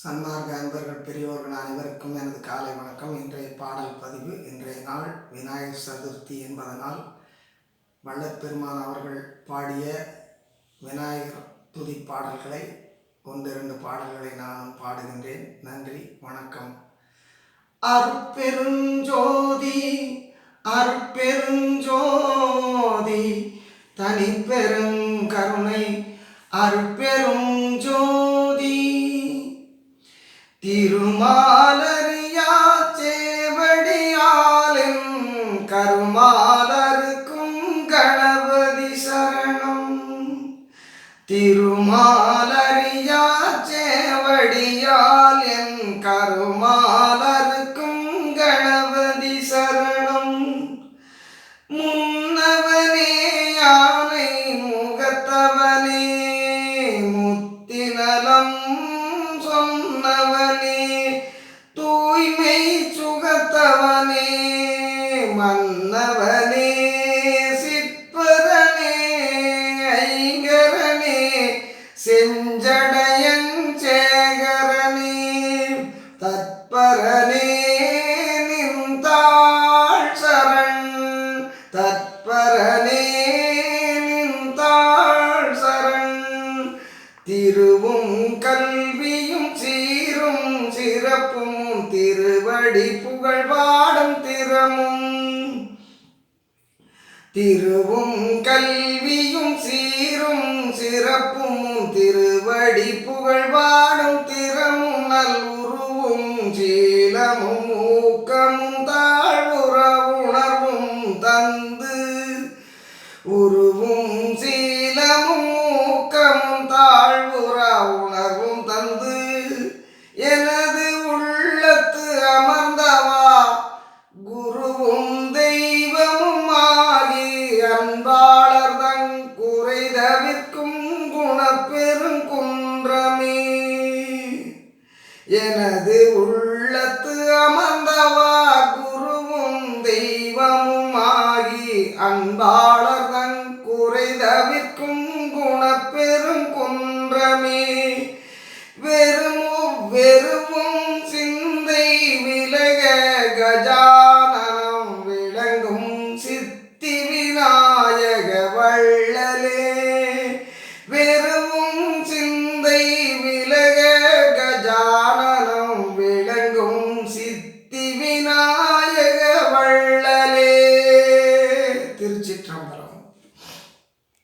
சன்மார்க்க அன்பர்கள் பெரியோர்கள் அனைவருக்கும் எனது காலை வணக்கம். இன்றைய பாடல் பதிவு இன்றைய நாள் விநாயகர் சதுர்த்தி என்பதனால் வள்ளற்பெருமான் அவர்கள் பாடிய விநாயகர் துதி பாடல்களை ஒன்றிரண்டு பாடல்களை நானும் பாடுகின்றேன். நன்றி வணக்கம். அற்பெருஞ்சோதி அருட்பெருஞ்சோதி தனிப்பெருங்கருணை அருட்பெரும் ஜோதி திருமாலரியா சேவடியாலின் கருமாலருக்கும் கணபதி சரணம். திருமாலரியா சேவடியாலின் கருமாலருக்கும் கணபதி சரணம். மன்னவனே சிற்பரனே ஐங்கரனே செஞ்சடையஞ்சேகரனே தற்பரனே நின்றாள் சரண் தற்பரனே நின்றாள் சரண். திருவும் கல்வியும் சீரும் சிறப்பும் திருவடி புகழ் பாடும் திறமும். திருவும் கல்வியும் சீரும் சிறப்பும் திருவடி புகழ்வாடும் திறமும் நல்லுருவும் பெருங்குன்றமே எனது உள்ளத்து அமர்ந்தவா குருவும் தெய்வமும் ஆகி அன்பாளர் தன் குறைதவிற்கும் குணப்பெரும் குன்றமே வெறுமும் வெறுவும் சிந்தை விலக கஜா